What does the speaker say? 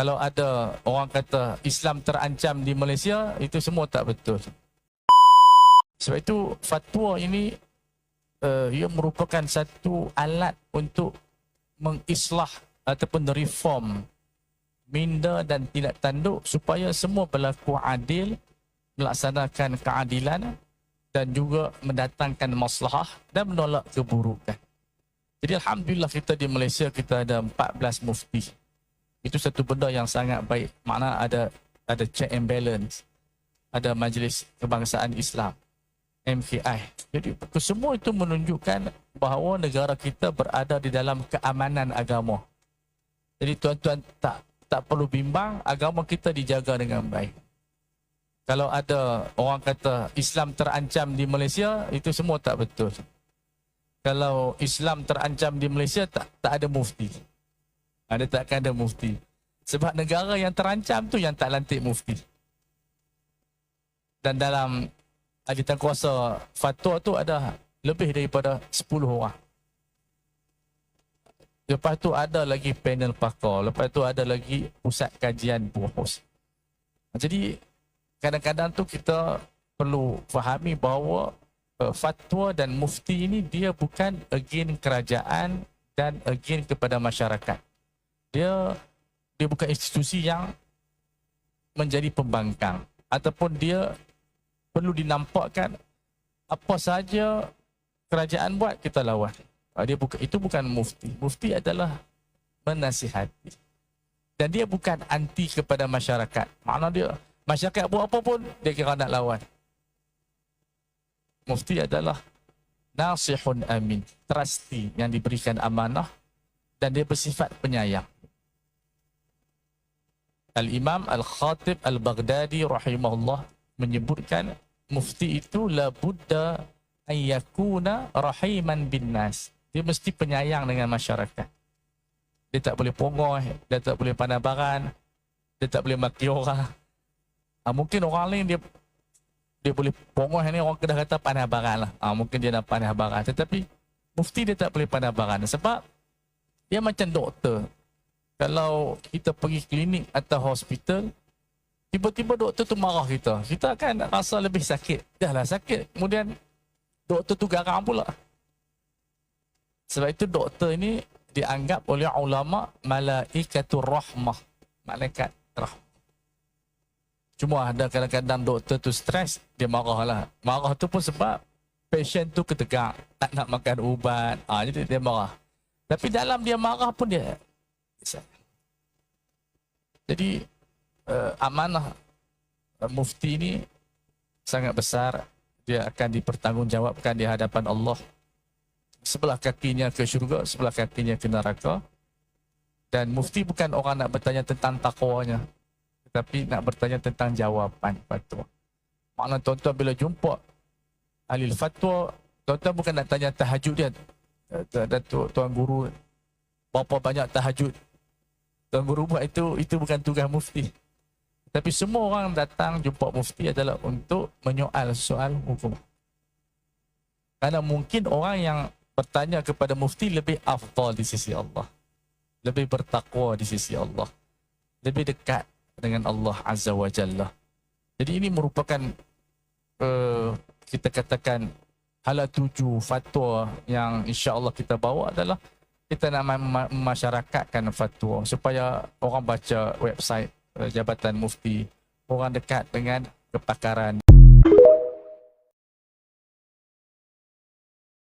kalau ada orang kata Islam terancam di Malaysia, itu semua tak betul. Sebab itu fatwa ini uh, ia merupakan satu alat untuk mengislah ataupun reform minda dan tindak tanduk supaya semua berlaku adil, melaksanakan keadilan dan juga mendatangkan maslahah dan menolak keburukan. Jadi Alhamdulillah kita di Malaysia kita ada 14 mufti. Itu satu benda yang sangat baik. Makna ada ada check and balance. Ada Majlis Kebangsaan Islam. MKI. Jadi semua itu menunjukkan bahawa negara kita berada di dalam keamanan agama. Jadi tuan-tuan tak tak perlu bimbang agama kita dijaga dengan baik. Kalau ada orang kata Islam terancam di Malaysia, itu semua tak betul. Kalau Islam terancam di Malaysia, tak tak ada mufti. Ada takkan ada mufti. Sebab negara yang terancam tu yang tak lantik mufti. Dan dalam ahli kuasa fatwa tu ada lebih daripada 10 orang. Lepas tu ada lagi panel pakar. Lepas tu ada lagi pusat kajian buhus. Jadi kadang-kadang tu kita perlu fahami bahawa uh, fatwa dan mufti ini dia bukan again kerajaan dan again kepada masyarakat. Dia dia bukan institusi yang menjadi pembangkang ataupun dia perlu dinampakkan apa saja kerajaan buat kita lawan. Ah, Dia bukan itu bukan mufti. Mufti adalah menasihati. Dan dia bukan anti kepada masyarakat. Makna dia masyarakat buat apa pun dia kira nak lawan. Mufti adalah nasihun amin, trustee yang diberikan amanah dan dia bersifat penyayang. Al-Imam Al-Khatib Al-Baghdadi rahimahullah menyebutkan mufti itu la buddha ayyakuna rahiman bin nas. Dia mesti penyayang dengan masyarakat. Dia tak boleh pongoh, dia tak boleh pandang baran, dia tak boleh maki orang. Ha, mungkin orang lain dia dia boleh pongoh ni orang kedah kata pandang baran lah. Ha, mungkin dia nak pandang baran. Tetapi mufti dia tak boleh pandang baran. Sebab dia macam doktor. Kalau kita pergi klinik atau hospital, tiba-tiba doktor tu marah kita. Kita akan rasa lebih sakit. Dah lah sakit. Kemudian doktor tu garang pula. Sebab itu doktor ini dianggap oleh ulama malaikatur rahmah. Malaikat rahmah. Cuma ada kadang-kadang doktor tu stres, dia marah lah. Marah tu pun sebab pasien tu ketegak, tak nak makan ubat. Ah, jadi dia marah. Tapi dalam dia marah pun dia jadi uh, amanah uh, mufti ini sangat besar. Dia akan dipertanggungjawabkan di hadapan Allah. Sebelah kakinya ke syurga, sebelah kakinya ke neraka. Dan mufti bukan orang nak bertanya tentang takwanya. Tetapi nak bertanya tentang jawapan fatwa. Makna tuan-tuan bila jumpa ahli fatwa, tuan-tuan bukan nak tanya tahajud dia. Datuk Tuan Guru, berapa banyak tahajud Tuan Guru buat itu, itu bukan tugas mufti. Tapi semua orang datang jumpa mufti adalah untuk menyoal soal hukum. Karena mungkin orang yang bertanya kepada mufti lebih afdal di sisi Allah. Lebih bertakwa di sisi Allah. Lebih dekat dengan Allah Azza wa Jalla. Jadi ini merupakan uh, kita katakan hala tuju fatwa yang insya Allah kita bawa adalah kita nak memasyarakatkan fatwa supaya orang baca website uh, Jabatan Mufti orang dekat dengan kepakaran